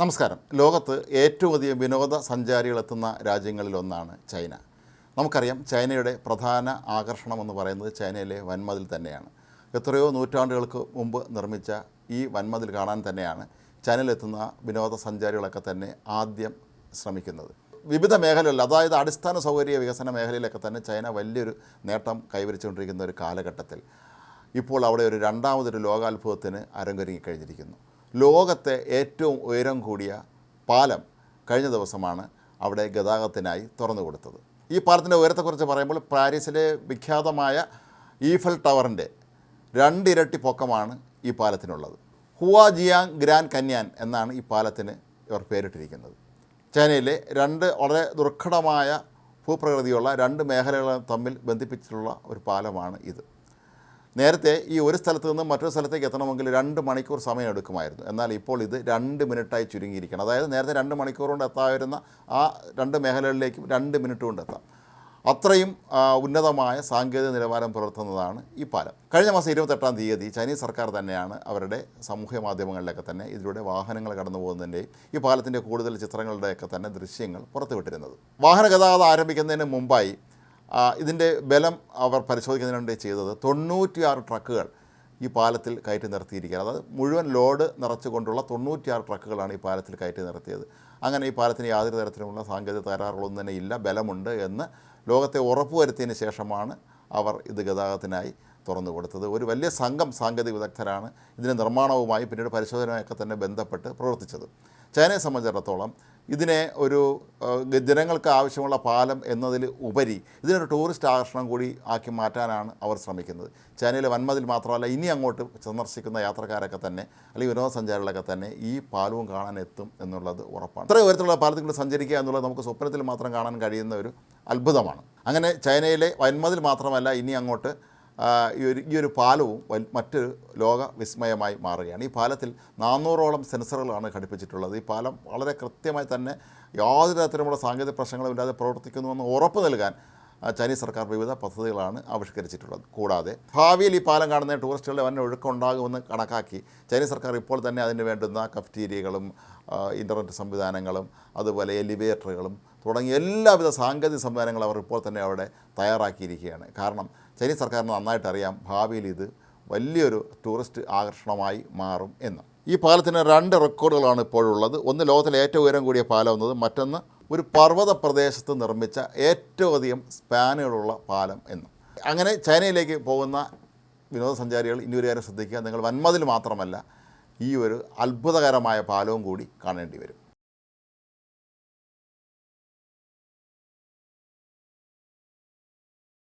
നമസ്കാരം. ലോകത്ത് ഏറ്റവും അധികം വിനോദസഞ്ചാരികളെത്തുന്ന രാജ്യങ്ങളിലൊന്നാണ് ചൈന. നമുക്കറിയാം ചൈനയുടെ പ്രധാന ആകർഷണം എന്ന് പറയുന്നത് ചൈനയിലെ വൻമതിൽ തന്നെയാണ്. എത്രയോ നൂറ്റാണ്ടുകൾക്ക് മുമ്പ് നിർമ്മിച്ച ഈ വൻമതിൽ കാണാൻ തന്നെയാണ് ചൈനയിലെത്തുന്ന വിനോദസഞ്ചാരികളൊക്കെ തന്നെ ആദ്യം ശ്രമിക്കുന്നത്. വിവിധ മേഖലകളിൽ അതായത് അടിസ്ഥാന സൗകര്യ വികസന മേഖലയിലൊക്കെ തന്നെ ചൈന വലിയൊരു നേട്ടം കൈവരിച്ചുകൊണ്ടിരിക്കുന്ന ഒരു കാലഘട്ടത്തിൽ. ഇപ്പോൾ അവിടെ ഒരു രണ്ടാമതൊരു ലോകാത്ഭുതത്തിന് അരങ്ങൊരുങ്ങി കഴിഞ്ഞിരിക്കുന്നു ലോകത്തെ ഏറ്റവും ഉയരം കൂടിയ പാലം കഴിഞ്ഞ ദിവസമാണ് അവിടെ ഗതാഗതത്തിനായി തുറന്നു കൊടുത്തത്. ഈ പാലത്തിന്റെ ഉയരത്തെക്കുറിച്ച് പറയുമ്പോൾ പാരീസിലെ വിഖ്യാതമായ ഈഫൽ ടവറിന്റെ രണ്ടിരട്ടി പൊക്കമാണ് ഈ പാലത്തിനുള്ളത്. ഹുവാ ജിയാങ് ഗ്രാൻഡ് കന്യാൻ എന്നാണ് ഈ പാലത്തിന് ഇവർ പേരിട്ടിരിക്കുന്നത്. ചൈനയിലെ രണ്ട് വളരെ ദുർഘടമായ ഭൂപ്രകൃതിയുള്ള രണ്ട് മേഖലകൾ തമ്മിൽ ബന്ധിപ്പിച്ചിട്ടുള്ള ഒരു പാലമാണ് ഇത്. നേരത്തെ ഈ ഒരു സ്ഥലത്ത് നിന്ന് മറ്റൊരു സ്ഥലത്തേക്ക് എത്തണമെങ്കിൽ രണ്ട് മണിക്കൂർ സമയം എടുക്കുമായിരുന്നു എന്നാൽ ഇപ്പോൾ ഇത് രണ്ട് മിനിറ്റായി ചുരുങ്ങിയിരിക്കണം അതായത് നേരത്തെ രണ്ട് മണിക്കൂർ കൊണ്ട് എത്താവുന്ന ആ രണ്ട് മേഖലകളിലേക്കും രണ്ട് മിനിറ്റ് കൊണ്ട് എത്താം. അത്രയും ഉന്നതമായ സാങ്കേതിക നിലവാരം പുലർത്തുന്നതാണ് ഈ പാലം. കഴിഞ്ഞ മാസം ഇരുപത്തെട്ടാം തീയതി ചൈനീസ് സർക്കാർ തന്നെയാണ് അവരുടെ സാമൂഹ്യ മാധ്യമങ്ങളിലൊക്കെ തന്നെ ഇതിലൂടെ വാഹനങ്ങൾ കടന്നു പോകുന്നതിന്റെയും ഈ പാലത്തിന്റെ കൂടുതൽ ചിത്രങ്ങളുടെയൊക്കെ തന്നെ ദൃശ്യങ്ങൾ പുറത്തുവിട്ടിരുന്നത്. വാഹന ഗതാഗതം ആരംഭിക്കുന്നതിന് മുമ്പായി ഇതിന്റെ ബലം അവർ പരിശോധിക്കുന്നതിനെ വേണ്ടി ചെയ്തത് തൊണ്ണൂറ്റിയാറ് ട്രക്കുകൾ ഈ പാലത്തിൽ കയറ്റി നിർത്തിയിരിക്കുകയാണ്. അതായത് മുഴുവൻ ലോഡ് നിറച്ചുകൊണ്ടുള്ള തൊണ്ണൂറ്റിയാറ് ട്രക്കുകളാണ് ഈ പാലത്തിൽ കയറ്റി നിർത്തിയത്. അങ്ങനെ ഈ പാലത്തിന് യാതൊരു തരത്തിലുമുള്ള സാങ്കേതിക തകരാറുകളൊന്നും തന്നെ ഇല്ല ബലമുണ്ട് എന്ന് ലോകത്തെ ഉറപ്പുവരുത്തിയതിന് ശേഷമാണ് അവർ ഇത് ഗതാഗതത്തിനായി തുറന്നു കൊടുത്തത്. ഒരു വലിയ സംഘം സാങ്കേതിക വിദഗ്ധരാണ് ഇതിന്റെ നിർമ്മാണവുമായി പിന്നീട് പരിശോധനയൊക്കെ തന്നെ ബന്ധപ്പെട്ട് പ്രവർത്തിച്ചത്. ചൈനയെ സംബന്ധിച്ചിടത്തോളം ഇതിനെ ഒരു ജനങ്ങൾക്ക് ആവശ്യമുള്ള പാലം എന്നതിൽ ഉപരി ഇതിനൊരു ടൂറിസ്റ്റ് ആകർഷണം കൂടി ആക്കി മാറ്റാനാണ് അവർ ശ്രമിക്കുന്നത്. ചൈനയിലെ വൻമതിൽ മാത്രമല്ല ഇനി അങ്ങോട്ട് സന്ദർശിക്കുന്ന യാത്രക്കാരൊക്കെ തന്നെ അല്ലെങ്കിൽ വിനോദസഞ്ചാരികളൊക്കെ തന്നെ ഈ പാലവും കാണാൻ എത്തും എന്നുള്ളത് ഉറപ്പാണ്. ഇത്ര ഉയരത്തിലുള്ള പാലത്തിൽ സഞ്ചരിക്കുക എന്നുള്ളത് നമുക്ക് സ്വപ്നത്തിൽ മാത്രം കാണാൻ കഴിയുന്ന ഒരു അത്ഭുതമാണ്. അങ്ങനെ ചൈനയിലെ വൻമതിൽ മാത്രമല്ല ഇനി അങ്ങോട്ട് ഈ ഒരു ഈ ഒരു പാലവും മറ്റ് ലോക വിസ്മയമായി മാറുകയാണ്. ഈ പാലത്തിൽ നാനൂറോളം സെൻസറുകളാണ് ഘടിപ്പിച്ചിട്ടുള്ളത്. ഈ പാലം വളരെ കൃത്യമായി തന്നെ യാതൊരു തരത്തിലുമുള്ള സാങ്കേതിക പ്രശ്നങ്ങളും ഇല്ലാതെ പ്രവർത്തിക്കുന്നുവെന്ന് ഉറപ്പ് നൽകാൻ ചൈനീസ് സർക്കാർ വിവിധ പദ്ധതികളാണ് ആവിഷ്കരിച്ചിട്ടുള്ളത്. കൂടാതെ ഭാവിയിൽ ഈ പാലം കാണുന്ന ടൂറിസ്റ്റുകളുടെ വൻ ഒഴുക്കുണ്ടാകുമെന്ന് കണക്കാക്കി ചൈനീസ് സർക്കാർ ഇപ്പോൾ തന്നെ അതിന് വേണ്ടുന്ന കഫ്റ്റീരിയകളും ഇന്റർനെറ്റ് സംവിധാനങ്ങളും അതുപോലെ എലിവേറ്ററുകളും തുടങ്ങിയ എല്ലാവിധ സാങ്കേതിക സംവിധാനങ്ങളും അവർ ഇപ്പോൾ തന്നെ അവിടെ തയ്യാറാക്കിയിരിക്കുകയാണ്. കാരണം ചൈനീസ് സർക്കാരിന് നന്നായിട്ട് അറിയാം ഭാവിയിൽ ഇത് വലിയൊരു ടൂറിസ്റ്റ് ആകർഷണമായി മാറും എന്ന്. ഈ പാലത്തിന് രണ്ട് റെക്കോർഡുകളാണ് ഇപ്പോഴുള്ളത്. ഒന്ന് ലോകത്തിലെ ഏറ്റവും ഉയരം കൂടിയ പാലം എന്നത് മറ്റൊന്ന് ഒരു പർവത പ്രദേശത്ത് നിർമ്മിച്ച ഏറ്റവും അധികം സ്പാനുകളുള്ള പാലം എന്ന്. അങ്ങനെ ചൈനയിലേക്ക് പോകുന്ന വിനോദസഞ്ചാരികൾ ഇനി ഒരു കാര്യം ശ്രദ്ധിക്കുക. നിങ്ങൾ വന്മതിൽ മാത്രമല്ല ഈ ഒരു അത്ഭുതകരമായ പാലവും കൂടി കാണേണ്ടി വരും.